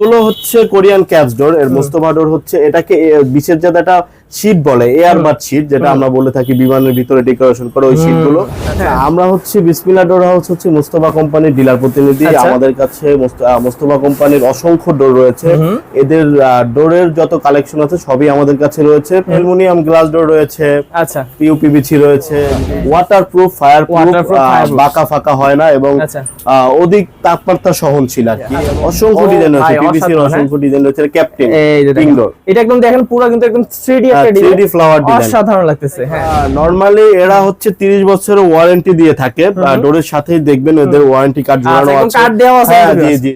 এগুলো হচ্ছে Korean caps ডোর এর মোস্তফা ডোর হচ্ছে এটাকে জায়গা একটা শীট বলে এয়ার বাদ শীট যেটা আমরা বলে থাকি বিমানের ভিতরে ডেকোরেশন করে ওই শীটগুলো আমরা হচ্ছে বিসমিল্লা ডোর হাউস হচ্ছে মোস্তফা কোম্পানির ডিলার প্রতিনিধি। আচ্ছা। আমাদের কাছে মোস্তফা কোম্পানির অসংখ্য ডোর রয়েছে। এদের ডোরের যত কালেকশন আছে সবই আমাদের কাছে রয়েছে। অ্যালুমিনিয়াম গ্লাস ডোর রয়েছে। আচ্ছা। পিউপিবিসি রয়েছে। Waterproof fire Waterproof, fireproof। বাঁকা ফাঁকা হয় না এবং আচ্ছা। অধিক তাপমাত্রা সহনশীল আর কি। অসংখ্য ডিজাইন রয়েছে। পিভিসির হ্যাঁ। অসংখ্য ডিজাইন রয়েছে। ক্যাপ্টেন এই এটা একদম দেখেন পুরো কিন্তু একদম 3D একটা হ্যাঁ, 3D ডিজাইন অসাধারণ লাগতেছে হ্যাঁ। নরমালি এরা হচ্ছে 30 বছরের ওয়ারেন্টি দিয়ে থাকে। ডোরের সাথেই দেখবেন ওদের ওয়ারেন্টি কার্ড আচ্ছা, আছে। card দেওয়া আছে জি জি।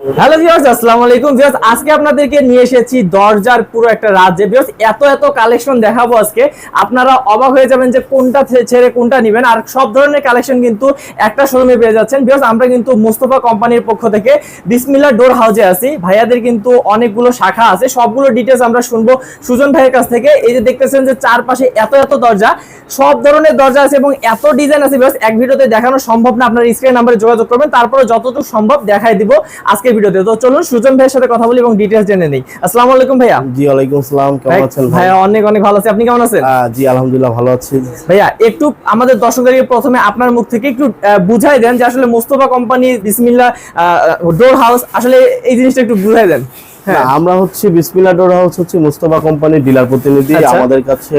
হ্যালো ভিউয়ার্স আসসালামু আলাইকুম। ভিউয়ার্স আজকে আপনাদেরকে নিয়ে এসেছি দরজার পুরো একটা রাজ্যে। ভিউয়ার্স এত এত কালেকশন দেখাবো আজকে। আপনারা অবাক হয়ে যাবেন যে কোনটা ছেড়ে কোনটা নেবেন। আর সব ধরনের কালেকশন কিন্তু একটা শোরুমে পেয়ে যাচ্ছেন। ভিউয়ার্স আমরা কিন্তু মুস্তফা কোম্পানির পক্ষ থেকে বিসমিল্লাহ ডোর হাউজে আছি। ভাইয়াদের কিন্তু অনেকগুলো শাখা আছে। সবগুলো ডিটেলস আমরা শুনব সুজন ভাইয়ের কাছ থেকে। এই যে দেখতেছেন যে চারপাশে এত এত দরজা। সব ধরনের দরজা আছে এবং এত ডিজাইন আছে। ভিউয়ার্স এক ভিডিওতে দেখানো সম্ভব না। আপনার স্ক্রিন নাম্বারে যোগাযোগ করবেন। তারপরে যতটুকু সম্ভব দেখাই দিব। আজকের ভিডিওতে। তো চলুন সুজন ভাইয়ের সাথে কথা বলি এবং ডিটেলস জেনে নেই। আসসালামু আলাইকুম ভাইয়া। জি ওয়ালাইকুম আসসালাম। কেমন আছেন ভাই? ভাইয়া অনেক অনেক ভালো আছি। আপনি কেমন আছেন? জি আলহামদুলিল্লাহ ভালো আছি। ভাইয়া একটু আমাদের দর্শকদেরকে প্রথমে আপনার মুখ থেকে একটু বুঝাই দেন যে আসলে Mostafa company Bismillah door house আসলে এই জিনিসটা একটু বুঝাই দেন। আমরা হচ্ছে বিসমিল্লা ডোর হাউস হচ্ছে মুস্তফা কোম্পানির ডিলার প্রতিনিধি। আচ্ছা। আমাদের কাছে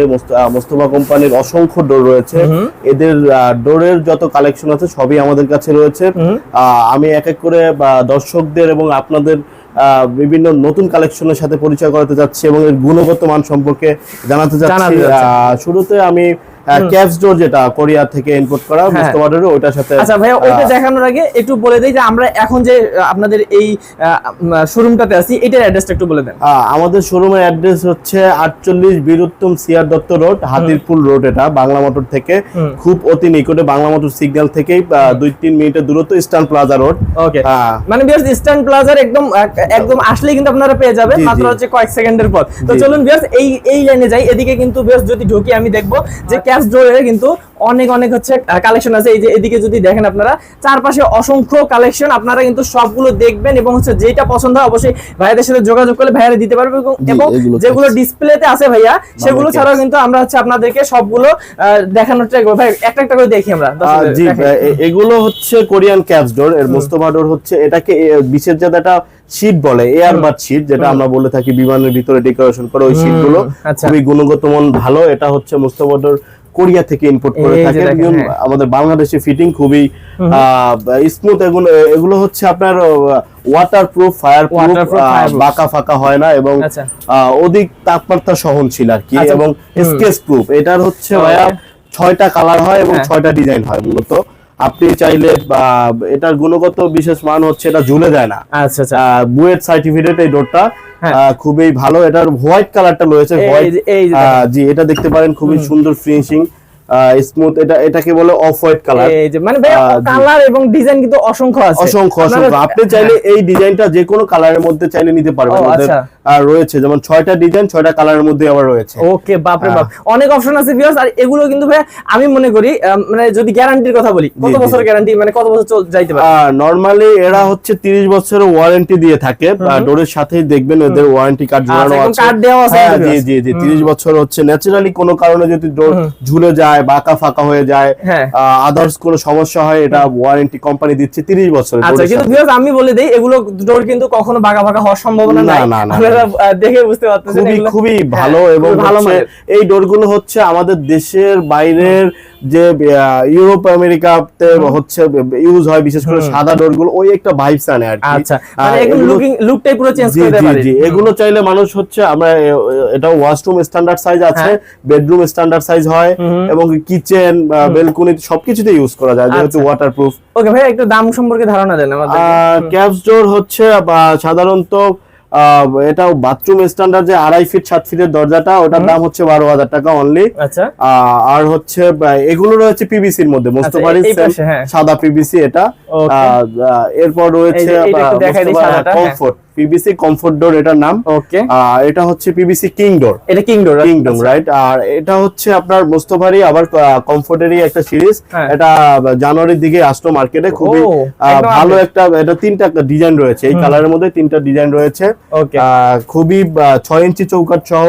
মুস্তফা কোম্পানির অসংখ্য ডোর রয়েছে। এদের ডোরের যত কালেকশন আছে সবই আমাদের কাছে রয়েছে। আহ, আমি এক এক করে দর্শকদের এবং আপনাদের আহ, বিভিন্ন নতুন কালেকশনের সাথে পরিচয় করাতে যাচ্ছি এবং এর গুণগত মান সম্পর্কে জানাতে। আহ, শুরুতে আমি ক্যাপস ডোর যেটা কোরিয়া থেকে ইম্পোর্ট করা হ্যাঁ। ওইটার সাথে আচ্ছা ভাইয়া ওইটা আহ, দেখানোর আগে একটু বলে দেই যে আমরা এখন যে আপনাদের এই শোরুমটাতে আছি এটার অ্যাড্রেসটা একটু বলে দেন। আমাদের শোরুমের অ্যাড্রেস হচ্ছে আটচল্লিশ Biruttam CR Dutta road Hatirpool road এটা বাংলা মোটর থেকে। খুব অতি নিকটে বাংলা মোটর সিগন্যাল থেকেই আহ, দুই তিন মিনিটের দূরত্ব ইস্টার্ন প্লাজা রোড ওকে মানে বিয়ার্স ইস্টার্ন প্লাজার একদম একদম আসলেই কিন্তু আপনারা পেয়ে যাবেন মাত্র হচ্ছে কয়েক সেকেন্ডের পর তো চলুন বিয়ার্স এই এই লাইনে যাই এদিকে কিন্তু বিয়ার্স যদি ঢুকি আমি দেখব যে ক্যাশ ডোরে কিন্তু অনেক অনেক হচ্ছে কালেকশন আছে। এই যে এদিকে যদি দেখেন আপনারা চারপাশে অসংখ্য কালেকশন আপনারা কিন্তু সবগুলো দেখবেন এবং হচ্ছে যেটা পছন্দ হয় অবশ্যই ভাইয়াদের সাথে যোগাযোগ করলে ভাইয়ারা দিতে পারবে এবং- এগুলো যেগুলো ডিসপ্লেতে আছে ভাইয়া সেগুলো ছাড়াও কিন্তু আমরা হচ্ছে আপনাদেরকে সবগুলো দেখানোর ট্রাই করব। ভাই একটা একটা করে দেখি আমরা জি এগুলো হচ্ছে কোরিয়ান ক্যাপস ডোর এর মোস্তফা ডোর হচ্ছে এটাকে বিশেষ একটা শীট বলে এয়ার বাদ শীট যেটা আমরা বলে থাকি বিমানের ভিতরে ডেকোরেশন করে ওই শীটগুলো। আচ্ছা। খুবই গুণগত মান ভালো এটা হচ্ছে মোস্তফা ডোর কোরিয়া থেকে ইম্পোর্ট করে থাকে হ্যাঁ। আমাদের বাংলাদেশে ফিটিং খুবই স্মুথ এগুলো এগুলো হচ্ছে আপনার ওয়াটার প্রুফ ফায়ার প্রুফ বাঁকা ফাঁকা হয় না এবং আচ্ছা। অধিক তাপমাত্রা সহনশীল আর কি আচ্ছা, এবং স্কেচ প্রুফ এটার হচ্ছে ভাইয়া ছয়টা কালার হয় এবং হ্যাঁ। ছয়টা ডিজাইন হয় মূলত। আপনি চাইলে এটার গুণগত বিশেষ মান হচ্ছে এটা ঝুলে যায় না। আচ্ছা আচ্ছা। বুয়েট সার্টিফিকেট এই ডোরটা হ্যাঁ। খুবই ভালো। এটার হোয়াইট কালারটা রয়েছে হোয়াইট জি এটা দেখতে পারেন খুবই সুন্দর ফিনিশিং স্মুথ এটা এটাকে বলে অফ হোয়াইট কালার এই যে মানে ভাই কালার এবং ডিজাইন কিন্তু অসংখ্য আছে। অসংখ্য অসংখ্য। আপনি চাইলে এই ডিজাইনটা যে কোনো কালারের মধ্যে চাইলে নিতে পারবেন। ওদের আচ্ছা। রয়েছে। যেমন ছয়টা ডিজাইন ছয়টা কালারের মধ্যে আবার রয়েছে। ওকে বাপরে হ্যাঁ। বাপ। অনেক অপশন আছে ভিউয়ার্স আর এগুলো কিন্তু ভাই আমি মনে করি মানে যদি গ্যারান্টির কথা বলি কত। বছর গ্যারান্টি মানে কত বছর যাইতে পারে? নরমালি এরা হচ্ছে 30 বছরের ওয়ারেন্টি দিয়ে থাকে। ডোরের সাথেই দেখবেন এদের ওয়ারেন্টি কার্ড আচ্ছা, আছে। card দেওয়া আছে হ্যাঁ, জি জি জি। 30 বছর হচ্ছে। ন্যাচারালি কোনো কারণে যদি ডোর ঝুলে যায় বাঁকা ফাঁকা হয়ে যায় হ্যাঁ। আদার্স কোনো সমস্যা হয় এটা ওয়ারেন্টি কোম্পানি দিচ্ছে তিরিশ বছর আচ্ছা কিন্তু ভিউয়ার্স আমি বলে দিই এগুলো ডোর কিন্তু কখনো বাঁকা ফাঁকা হওয়ার সম্ভাবনা না, নাই না, আপনারা দেখে বুঝতে পারতেছেন খুবই খুবই হ্যাঁ, ভালো এবং ভালো। এই ডোরগুলো হচ্ছে আমাদের দেশের বাইরের যে ইউরোপ আমেরিকাতে হচ্ছে ইউজ হয় বিশেষ করে সাদা ডোরগুলো ওই একটা ভাইবস আনে আর আচ্ছা মানে এগুলো লুকিং লুকটাই পুরো চেঞ্জ করে দিতে জি পারে জি। এগুলো চাইলে মানুষ হচ্ছে আমরা এটা ওয়াশরুম স্ট্যান্ডার্ড সাইজ আছে। বেডরুম স্ট্যান্ডার্ড সাইজ হয় এবং কিচেন বেলকনি সবকিছুতে ইউজ করা যায় যেহেতু। ওয়াটারপ্রুফ ওকে ভাই একটু দাম সম্পর্কে ধারণা দেন আমাদের। ক্যাপস ডোর হচ্ছে সাধারণত আহ, এটা বাথরুম স্ট্যান্ডার্ড যে আড়াই ফিট সাত ফিটের দরজাটা ওটার দাম হচ্ছে বারো হাজার টাকা অনলি আচ্ছা। আর হচ্ছে এগুলো রয়েছে পিভিসির মধ্যে মোস্তফারি এই পাশে, হ্যাঁ। সাদা পিভিসি এটা। এরপর রয়েছে। কমফোর্ট পিবিসি কমফোর্ট ডোর এটার নাম। ওকে এটা হচ্ছে পিবিসি কিং ডোর এটা কিং ডোর কিংডম রাইট আর এটা হচ্ছে আপনার মোস্তফারি আবার কমফোর্টেরই একটা সিরিজ হ্যাঁ। এটা জানুয়ারির দিকে আসলো মার্কেটে খুবই ভালো একটা এটা তিনটা ডিজাইন রয়েছে। এই কালারের মধ্যে তিনটা ডিজাইন রয়েছে। খুবই ছয় ইঞ্চি চৌকাট সহ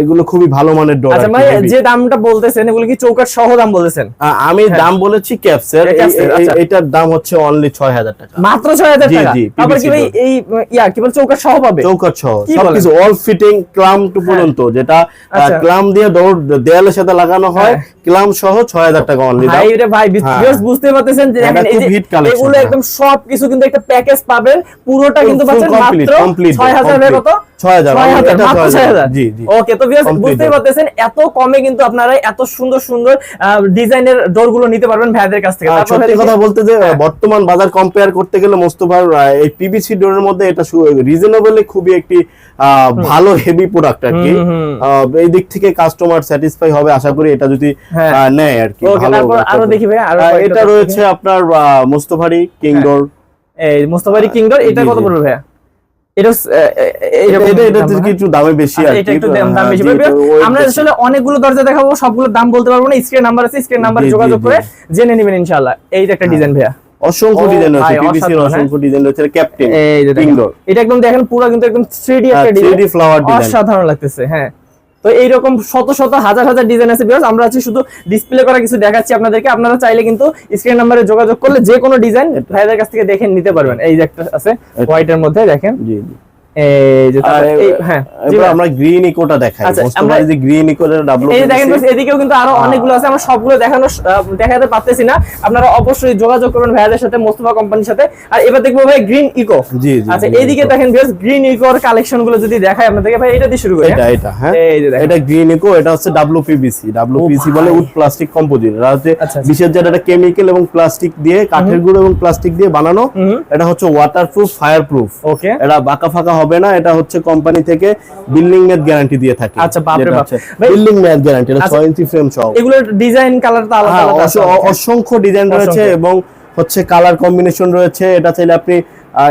এগুলো খুবই ভালো মানের ডোর আচ্ছা ভাই যে দামটা বলতেছেন এগুলো কি চৌকাট সহ দাম বলতেছেন? আমি দাম বলেছি ক্যাপসের এটা capsule, আচ্ছা। এটার দাম হচ্ছে অনলি ছয় হাজার টাকা। মাত্র ছয় হাজার জি, টাকা? জি, তারপর কি ভাই এই ইয়া কি বল চৌকাট সহ পাবে? চৌকাট সহ সবকিছু অল ফিটিং ক্লাম টু পর্যন্ত যেটা আচ্ছা। ক্লাম দিয়ে ডোর দেয়ালের সাথে লাগানো হয় হ্যাঁ। ক্লাম সহ ছয় হাজার টাকা অনলি ভাই রে ভাই হ্যাঁ। বুঝতে পারতেছেন যে এটা এই যে এগুলো হ্যাঁ। একদম সব কিছু কিন্তু একটা প্যাকেজ পাবেন পুরোটা কিন্তু পাচ্ছেন মাত্র 6000 এর কত 6000, 6000 মাত্র 6000 6000 জি, জি। ওকে তো ভিউয়ার্স বুঝতেই পারতেছেন এত কমে কিন্তু আপনারা এত সুন্দর সুন্দর ডিজাইনের ডোরগুলো নিতে পারবেন ভাইদের কাছ থেকে। সত্যি কথা বলতে যে হ্যাঁ। বর্তমান বাজার কম্পেয়ার করতে গেলে মোস্তফার এই পিবিসি ডোরের মধ্যে এটা রিজনেবলি খুবই একটি ভালো হেভি প্রোডাক্ট আর কি। এই দিক থেকে কাস্টমার স্যাটিসফাই হবে আশা করি এটা যদি হ্যাঁ। নেয় আর কি আরও দেখি ভাই এটা রয়েছে আপনার মোস্তফারি কিং হ্যাঁ। ডোর এই মুস্তাফারি কিংডর এটা কত পড়বে ভাইয়া? এটা এটা এটা এটা থেকে একটু দামে বেশি এটা একটু দাম দাম বেশি জি, পড়বে। ওই আমরা আসলে অনেকগুলো দরজা দেখাবো সবগুলো দাম বলতে পারব না স্ক্রিন নাম্বার আছে স্ক্রিন নাম্বারে যোগাযোগ করে জেনে নেবেন ইনশাআল্লাহ। এই যে একটা ডিজাইন ভাইয়া। অসংখ্য ডিজাইন অসংখ্য ডিজাইন রয়েছে ক্যাপ্টেন এই যে এটা একদম দেখেন পুরো কিন্তু একদম 3D একটা হ্যাঁ, 3D ডিজাইন অসাধারণ লাগতেছে হ্যাঁ। তো এইরকম শত শত হাজার হাজার ডিজাইন আছে বিকজ আমরা হচ্ছে শুধু ডিসপ্লে করা কিছু দেখাচ্ছি আপনাদেরকে। আপনারা চাইলে কিন্তু স্ক্রিন নাম্বারে যোগাযোগ করলে যে কোনো ডিজাইন ভাইদের কাছ থেকে দেখে নিতে পারবেন। এই যে একটা আছে হোয়াইটের মধ্যে দেখেন। জি জি। হ্যাঁ। আমরা গ্রিন ইকোটা দেখাই। আচ্ছা, আমরা- যে গ্রিন ইকোর ডাবল এই দেখেন এদিকেও কিন্তু আরও অনেকগুলো আছে আমরা সবগুলো দেখানো দেখাতে পারতেছি না। আপনারা অবশ্যই যোগাযোগ করবেন ভাইয়াদের সাথে মোস্তফা কোম্পানির সাথে। আর এবার দেখব ভাই গ্রিন ইকো জি, জি, আচ্ছা এইদিকে দেখেন বেশ গ্রিন ইকোর কালেকশনগুলো যদি দেখাই আপনাদেরকে ভাই এটা দিয়ে শুরু করি এটা হ্যাঁ? এটা হ্যাঁ। এই যে এটা গ্রিন ইকো এটা হচ্ছে ডাব্লিউপিবিসি ডাব্লিউপিসি বলে উড প্লাস্টিক কম্পোজিট এটা হচ্ছে আচ্ছা, আচ্ছা। বিশেষ যেটা কেমিক্যাল এবং প্লাস্টিক দিয়ে কাঠের গুঁড়ো এবং প্লাস্টিক দিয়ে বানানো এটা হচ্ছে ওয়াটারপ্রুফ ফায়ার প্রুফ ওকে এটা বাঁকা ফাঁকা হবে না এটা হচ্ছে কোম্পানি থেকে বিল্ডিং মেদ গ্যারান্টি দিয়ে থাকে আচ্ছা, বাপরে বাপ। বিল্ডিং মেদ গ্যারান্টি এটা আচ্ছা, 6 ইঞ্চি ফ্রেম সহ এগুলোর ডিজাইন কালার তো আলাদা হ্যাঁ, আলাদা অসংখ্য ডিজাইন রয়েছে এবং হচ্ছে কালার কম্বিনেশন রয়েছে এটা চাইলে আপনি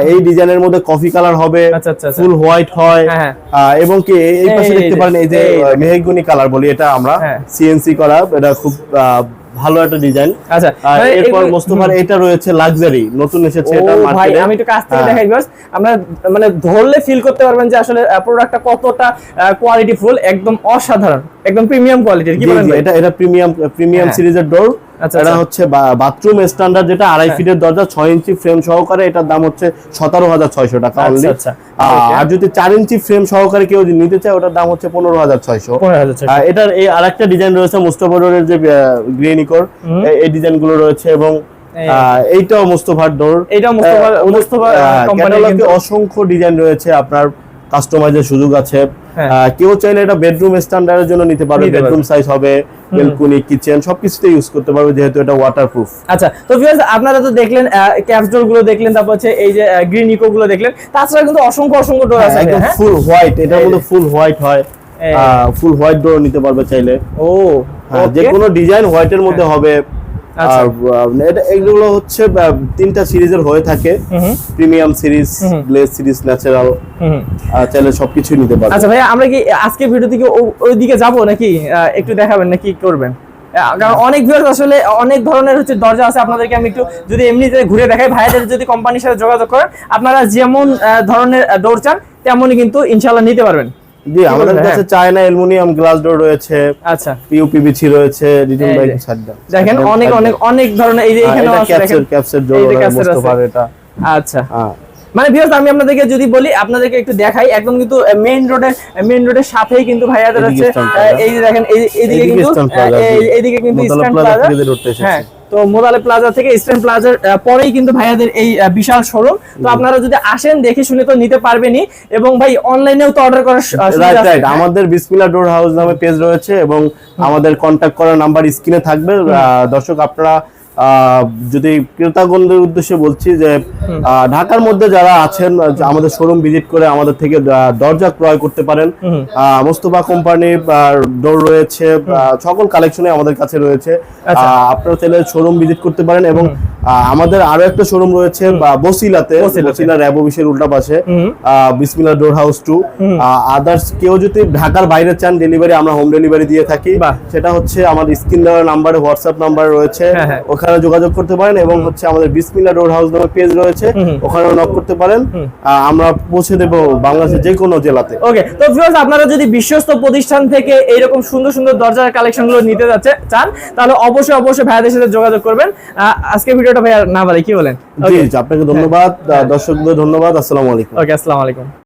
এই ডিজাইনের মধ্যে কফি কালার হবে আচ্ছা, আচ্ছা, আচ্ছা। ফুল হোয়াইট হয় হ্যাঁ, হ্যাঁ। এবং কি এই- পাশে দেখতে পারেন এই যে। মেহগুনি কালার বলি এটা আমরা হ্যাঁ। সিএনসি করা এটা খুব আহ, ভালো একটা ডিজাইন আচ্ছা এরপর মোস্তফার এটা রয়েছে লাক্সারি নতুন এসেছে এটা মার্কেটে আমি একটু কাছ থেকে হ্যাঁ। দেখাই বিকজ আমরা মানে ধরলে ফিল করতে পারবেন যে আসলে প্রোডাক্টটা কতটা কোয়ালিটি ফুল একদম অসাধারণ একদম প্রিমিয়াম কোয়ালিটির কি বলেন এটা এটা প্রিমিয়াম প্রিমিয়াম। সিরিজের ডোর এটা আচ্ছা। হচ্ছে বাথরুম স্ট্যান্ডার্ড যেটা আড়াই হ্যাঁ। ফিটের দরজা ছয় ইঞ্চি ফ্রেম সহকারে এটার দাম হচ্ছে সতেরো হাজার ছয়শো টাকা আচ্ছা, only। আচ্ছা। আর যদি চার ইঞ্চি ফ্রেম সহকারে কেউ যদি নিতে চায় ওটার দাম হচ্ছে পনেরো হাজার ছয়শো এটার এই আরেকটা ডিজাইন রয়েছে মুস্তফাডোরের যে গ্রেনিকোর এই ডিজাইনগুলো রয়েছে এবং এইটাও মুস্তফার ডোর মুস্তফা- মুস্তফা, কিন্তু- অসংখ্য ডিজাইন রয়েছে আপনার কাস্টমাইজের সুযোগ আছে কেউ চাইলে এটা বেডরুম স্ট্যান্ডার্ডের জন্য নিতে পারবে। বেডরুম সাইজ হবে বেলকুনি কিচেন সবকিছুতে ইউজ করতে পারবে যেহেতু এটা ওয়াটারপ্রুফ আচ্ছা তো ভিউয়ার্স আপনারা তো দেখলেন ক্যাপসডোরগুলো দেখলেন তারপর হচ্ছে এই যে গ্রিন ইকো গুলো দেখলেন। তাছাড়া কিন্তু অসংখ্য অসংখ্য ডোর আছে একদম হ্যাঁ? ফুল হোয়াইট এটা মধ্যে ফুল হোয়াইট হয়। ফুল হোয়াইট ডোর নিতে পারবে চাইলে। ও হ্যাঁ, যে. কোনো ডিজাইন হোয়াইটের মধ্যে হবে। আচ্ছা। আর এগুলো হচ্ছে তিনটা সিরিজের হয়ে থাকে। Premium series glaze series natural. চাইলে সবকিছুই নিতে পারবে আচ্ছা ভাইয়া আমরা কি আজকে ভিডিও থেকে ওইদিকে যাব নাকি? একটু দেখাবেন নাকি করবেন। কারণ অনেক ভিউয়ার্স আসলে অনেক ধরনের হচ্ছে দরজা আছে আপনাদেরকে আমি একটু যদি এমনিতে ঘুরে দেখাই ভাইয়াদের যদি কোম্পানির সাথে যোগাযোগ করেন আপনারা যেমন ধরনের ডোর চান তেমনই কিন্তু ইনশাল্লাহ নিতে পারবেন। জি আমাদের? কাছে চায়না অ্যালুমিনিয়াম গ্লাস ডোর রয়েছে আচ্ছা। পিউপিবিসি রয়েছে রিটেন এই বাই দেখেন অনেক অনেক অনেক ধরনের এই যে এখানে আছে ক্যাপচার এই ডোর এটা। আচ্ছা। হ্যাঁ। মানে ভিউয়ার্স আমি আপনাদেরকে যদি বলি আপনাদেরকে একটু দেখাই একদম কিন্তু মেইন রোডের মেইন রোডের সাথেই কিন্তু ভাইয়াদের Plaza। এই যে দেখেন এই এইদিকে কিন্তু। এইদিকে কিন্তু ইস্টার্ন প্লাজা। হ্যাঁ। তো মোদালে প্লাজা থেকে ইস্টার্ন প্লাজার পরেই কিন্তু ভাইয়াদের এই বিশাল শোরুম তো আপনারা যদি আসেন দেখে শুনে তো নিতে পারবেনই। এবং ভাই অনলাইনেও তো অর্ডার করার রাইট আমাদের বিসমিল্লা ডোর হাউস নামে পেজ রয়েছে এবং আমাদের কন্ট্যাক্ট করার নাম্বার স্ক্রিনে থাকবে। দর্শক আপনারা যদি ক্রেতাগণদের উদ্দেশ্যে বলছি যে ঢাকার মধ্যে যারা আছেন আমাদের শোরুম ভিজিট করে আমাদের থেকে দরজা ক্রয় করতে পারেন। মোস্তফা কোম্পানি ডোর রয়েছে সকল কালেকশনে আমাদের কাছে রয়েছে। আচ্ছা। আপনারা চাইলে শোরুম ভিজিট করতে পারেন এবং আমাদের আরও একটা শোরুম রয়েছে বসিলাতে। বসিলা র্যাব অফিসের উল্টা পাশে। হুম। বিসমিল্লা ডোর হাউস টু আদার্স কেউ যদি ঢাকার বাইরে চান ডেলিভারি আমরা হোম ডেলিভারি দিয়ে থাকি। সেটা হচ্ছে আমাদের স্ক্রিন দেওয়ার নাম্বারে হোয়াটসঅ্যাপ নাম্বার রয়েছে। হ্যাঁ, হ্যাঁ। ওখানে যোগাযোগ করতে পারেন এবং হচ্ছে আমাদের বিসমিল্লা ডোর হাউস নামে পেজ রয়েছে। ওখানেও নক করতে পারেন। আমরা পৌঁছে দেব বাংলাদেশের যে কোনো জেলাতে। ওকে তো ভিউয়ার্স আপনারা যদি বিশ্বস্ত প্রতিষ্ঠান থেকে এইরকম সুন্দর সুন্দর দরজার কালেকশনগুলো নিতে যাচ্ছে চান তাহলে অবশ্যই অবশ্যই ভাইয়াদের সাথে যোগাযোগ করবেন। আজকে ভিডিওটা ভাইয়া না বলে কি বলেন? জি আপনাকে ধন্যবাদ। আহ, দর্শকদের ধন্যবাদ। আসসালামু আলাইকুম। ওকে আসসালামু আলাইকুম।